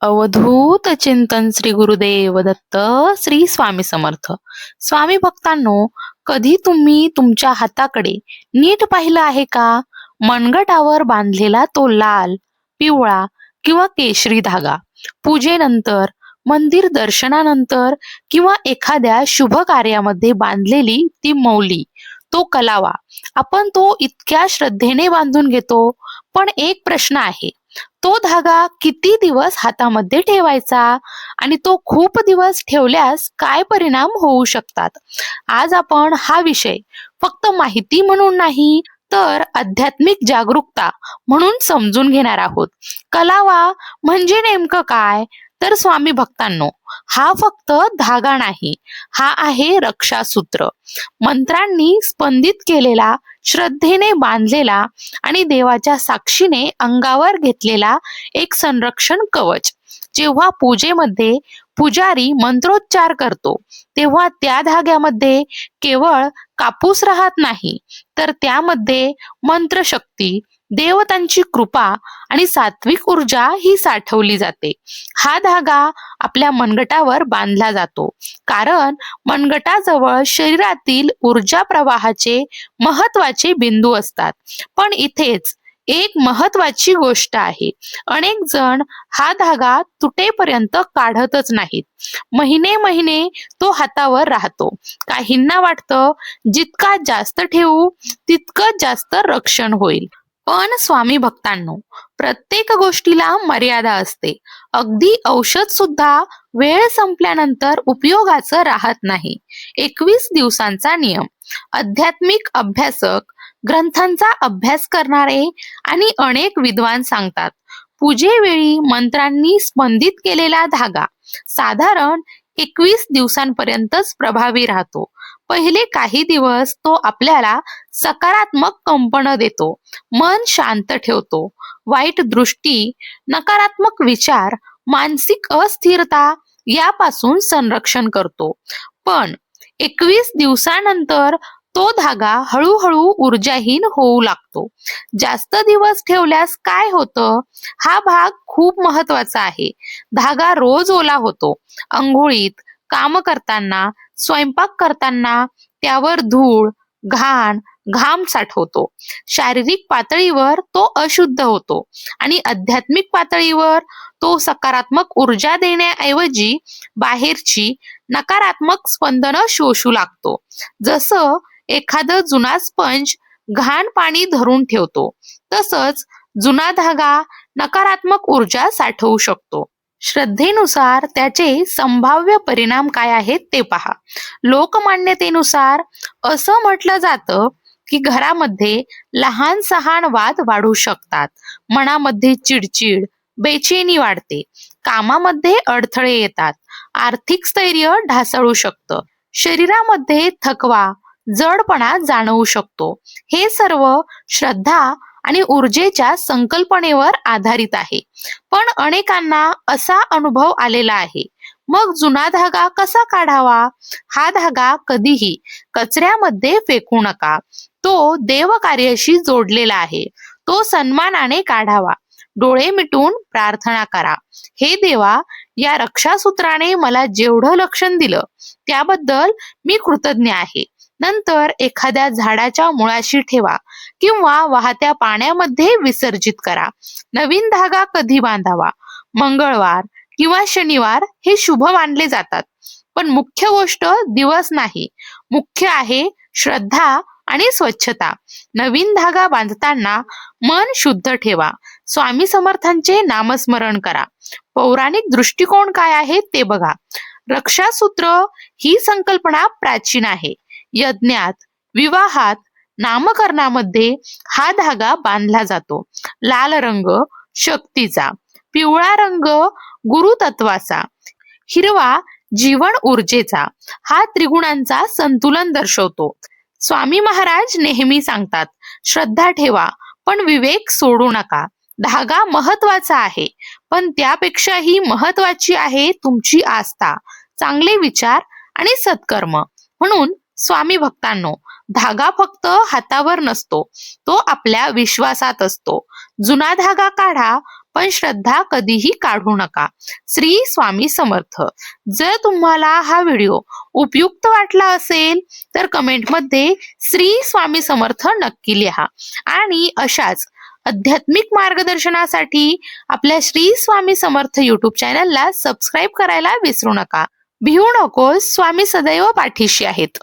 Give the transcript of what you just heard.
अवधूत चिंतन श्री गुरुदेव दत्त श्री स्वामी समर्थ. स्वामी भक्तांनो कधी तुम्ही तुमच्या हाताकडे नीट पाहिलं आहे का? मनगटावर बांधलेला तो लाल पिवळा किंवा केशरी धागा. पूजेनंतर मंदिर दर्शनानंतर किंवा एखाद्या शुभ कार्यामध्ये बांधलेली ती मौली तो कलावा. आपण तो इतक्या श्रद्धेने बांधून घेतो पण एक प्रश्न आहे. तो धागा किती दिवस हातामध्ये ठेवायचा? आणि तो खूप दिवस ठेवल्यास काय परिणाम होऊ शकतात? आज आपण हा विषय फक्त माहिती म्हणून नाही तर आध्यात्मिक जागरूकता म्हणून समजून घेणार आहोत. कलावा म्हणजे नेमकं काय? तर स्वामी भक्तांनो हा फक्त धागा नाही हा आहे रक्षासूत्र. मंत्रांनी स्पंदित केलेला श्रद्धेने बांधलेला आणि देवाच्या साक्षीने अंगावर घेतलेला एक संरक्षण कवच. जेव्हा पूजेमध्ये पुजारी मंत्रोच्चार करतो. तेव्हा त्या धाग्यामध्ये केवळ कापूस राहत नाही तर त्यामध्ये मंत्रशक्ती देवतांची कृपा आणि सात्विक ऊर्जा ही साठवली जाते. हा धागा आपल्या मनगटावर बांधला जातो कारण मनगटाजवळ शरीरातील ऊर्जा प्रवाहाचे महत्त्वाचे बिंदू असतात. पण इथेच एक महत्वाची गोष्ट आहे. अनेक जण हा धागा तुटेपर्यंत काढतच नाहीत. महिने महिने तो हातावर राहतो. काहींना वाटतं जितका जास्त ठेवू तितकं जास्त रक्षण होईल. पण स्वामी भक्तांनो प्रत्येक गोष्टीला मर्यादा असते. अगदी औषध सुद्धा वेळ संपल्यानंतर उपयोगाचं राहत नाही. एकवीस दिवसांचा नियम. आध्यात्मिक अभ्यासक ग्रंथांचा अभ्यास करणारे आणि अनेक विद्वान सांगतात पूजेवेळी मंत्रांनी स्पंदित केलेला धागा साधारण एकवीस दिवसांपर्यंतच प्रभावी राहतो. पहिले काही दिवस तो आपल्याला सकारात्मक कंपन देतो मन शांत ठेवतो वाईट दृष्टी नकारात्मक विचार मानसिक अस्थिरता यापासून संरक्षण करतो. पण एकवीस दिवसानंतर तो धागा हळूहळू ऊर्जाहीन होऊ लागतो. जास्त दिवस ठेवल्यास काय होतं? हा भाग खूप महत्त्वाचा आहे. धागा रोज ओला होतो. अंघोळीत काम करताना स्वयंपाक करताना त्यावर धूळ घाण घाम साठवतो. शारीरिक पातळीवर तो अशुद्ध होतो आणि आध्यात्मिक पातळीवर तो सकारात्मक ऊर्जा देण्याऐवजी बाहेरची नकारात्मक स्पंदनं शोषू लागतो. जसं एखादं जुना स्पंज घाण पाणी धरून ठेवतो तसंच जुना धागा नकारात्मक ऊर्जा साठवू शकतो. श्रद्धेनुसार त्याचे संभाव्य परिणाम काय आहेत ते पहा. लोकमान्यतेनुसार असं म्हटलं जातं की घरामध्ये लहान सहान वाद वाढू शकतात. मनामध्ये चिडचिड बेचैनी वाढते. कामामध्ये अडथळे येतात. आर्थिक स्थैर्य ढासळू शकतं. शरीरामध्ये थकवा जडपणा जाणवू शकतो. हे सर्व श्रद्धा आणि ऊर्जेच्या संकल्पनेवर आधारित आहे. पण अनेकांना असा अनुभव आलेला आहे. मग जुना धागा कसा काढावा? हा धागा कधीही कचऱ्यामध्ये फेकू नका. तो देवकार्याशी जोडलेला आहे. तो सन्मानाने काढावा. डोळे मिटून प्रार्थना करा. हे देवा या रक्षासूत्राने मला जेवढं लक्षण दिलं त्याबद्दल मी कृतज्ञ आहे. नंतर एखाद्या झाडाच्या मुळाशी ठेवा किंवा वाहत्या पाण्यामध्ये विसर्जित करा. नवीन धागा कधी बांधावा? मंगळवार किंवा शनिवार हे शुभ मानले जातात. पण मुख्य गोष्ट दिवस नाही. मुख्य आहे श्रद्धा आणि स्वच्छता. नवीन धागा बांधताना मन शुद्ध ठेवा. स्वामी समर्थांचे नामस्मरण करा. पौराणिक दृष्टिकोन काय आहे ते बघा. रक्षासूत्र ही संकल्पना प्राचीन आहे. यज्ञात विवाहात नामकरणामध्ये हा धागा बांधला जातो. लाल रंग शक्तीचा पिवळा रंग गुरुतत्वाचा हिरवा जीवन ऊर्जेचा हा त्रिगुणांचा संतुलन दर्शवतो. स्वामी महाराज नेहमी सांगतात श्रद्धा ठेवा पण विवेक सोडू नका. धागा महत्त्वाचा आहे पण त्यापेक्षाही महत्वाची आहे तुमची आस्था चांगले विचार आणि सत्कर्म. म्हणून स्वामी भक्तांनो धागा फक्त हातावर नसतो तो आपल्या विश्वासात असतो. जुना धागा काढा पण श्रद्धा कधीही काढू नका. श्री स्वामी समर्थ. जर तुम्हाला हा व्हिडिओ उपयुक्त वाटला असेल तर कमेंटमध्ये श्री स्वामी समर्थ नक्की लिहा. आणि अशाच आध्यात्मिक मार्गदर्शनासाठी आपल्या श्री स्वामी समर्थ युट्यूब चॅनलला सबस्क्राईब करायला विसरू नका. भिवू नकोस स्वामी सदैव पाठीशी आहेत.